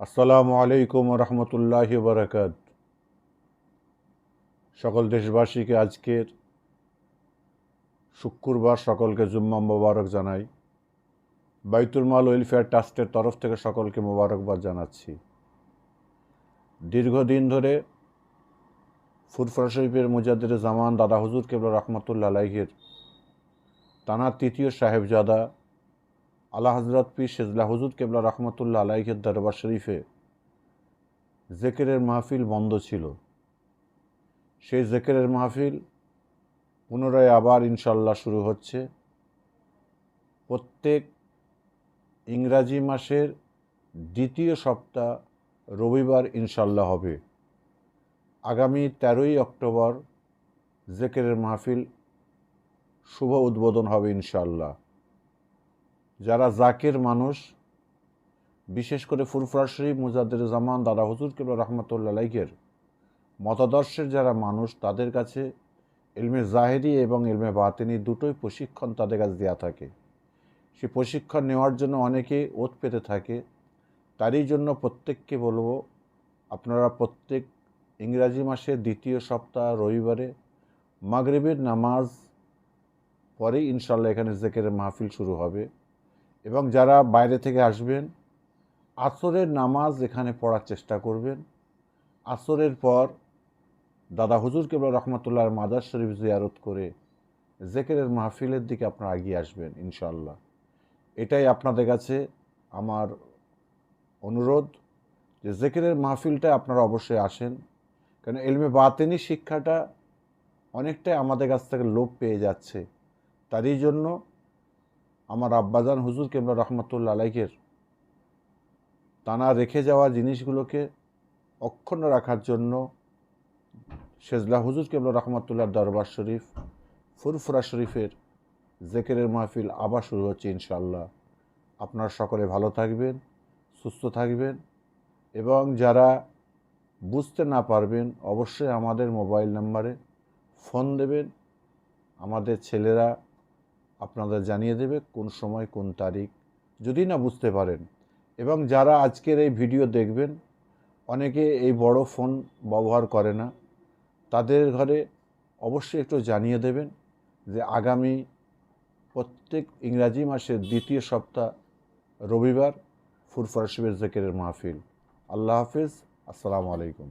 আসসালামু আলাইকুম রহমতুল্লাহ বরকাত। সকল দেশবাসীকে আজকের শুক্রবার সকলকে জুম্মা মোবারক জানাই। বাইতুল মাল ওয়েলফেয়ার ট্রাস্টের তরফ থেকে সকলকে মোবারকবাদ জানাচ্ছি। দীর্ঘদিন ধরে ফুরফরা শরীফের মুজাদ্দের জামান দাদা হুজুর কেবল রহমতুল্লা আলাইহের, তানার তৃতীয় সাহেবজাদা আলা হজরত পি সেজলা হুজুর কেবলা রহমতুল্লাহ আলাইহের দরবার শরীফে জেকেরের মাহফিল বন্ধ ছিল। সেই জেকেরের মাহফিল পুনরায় আবার ইনশাল্লাহ শুরু হচ্ছে। প্রত্যেক ইংরাজি মাসের দ্বিতীয় সপ্তাহ রবিবার ইনশাল্লাহ হবে। আগামী তেরোই অক্টোবর জেকেরের মাহফিল শুভ উদ্বোধন হবে ইনশাল্লাহ যারা জাকের মানুষ, বিশেষ করে ফুরফুরা শরীফ মুজাদ্দের জামান, দাদা হুজুর কিংবা রহমতুল্লা লাইকের মতাদর্শের যারা মানুষ, তাদের কাছে এলমে জাহেরি এবং এলমে বাতিনি দুটোই প্রশিক্ষণ তাদের কাছে দেওয়া থাকে। সে প্রশিক্ষণ নেওয়ার জন্য অনেকে ওত পেতে থাকে। তারই জন্য প্রত্যেককে বলব, আপনারা প্রত্যেক ইংরাজি মাসের দ্বিতীয় সপ্তাহ রবিবারে মাগরিবের নামাজ পরেই ইনশাল্লাহ এখানে জেকের মাহফিল শুরু হবে। এবং যারা বাইরে থেকে আসবেন, আসরের নামাজ এখানে পড়ার চেষ্টা করবেন। আসরের পর দাদা হুজুর কেবল রহমতুল্লাহর মাদার শরীফ জিয়ারত করে জেকেরের মাহফিলের দিকে আপনারা এগিয়ে আসবেন ইনশাল্লাহ এটাই আপনাদের কাছে আমার অনুরোধ যে জেকেরের মাহফিলটা আপনারা অবশ্যই আসেন কারণ এলমে বাতেনি শিক্ষাটা অনেকটাই আমাদের কাছ থেকে লোপ পেয়ে যাচ্ছে। তারই জন্য আমার আব্বাজান হুজুর কেবলা রহমতুল্লা আলাইকের। তানা রেখে যাওয়া জিনিসগুলোকে অক্ষুণ্ণ রাখার জন্য শেজলা হুজুর কেবলা রহমতুল্লাহ দরবার শরীফ, ফুরফুরা শরীফের জেকেরের মাহফিল আবার শুরু হচ্ছে ইনশাল্লাহ আপনারা সকলে ভালো থাকবেন, সুস্থ থাকবেন এবং যারা বুঝতে না পারবেন অবশ্যই আমাদের মোবাইল নাম্বারে ফোন দেবেন। আমাদের ছেলেরা আপনাদের জানিয়ে দেবে কোন সময়, কোন তারিখ। যদি না বুঝতে পারেন, এবং যারা আজকের এই ভিডিও দেখবেন, অনেকে এই বড় ফোন ব্যবহার করে না, তাদের ঘরে অবশ্যই একটু জানিয়ে দেবেন যে আগামী প্রত্যেক ইংরাজি মাসের দ্বিতীয় সপ্তাহ রবিবার ফুরফরা শিবের জেকেরের মাহফিল। আল্লাহ হাফিজ। আসসালামু আলাইকুম।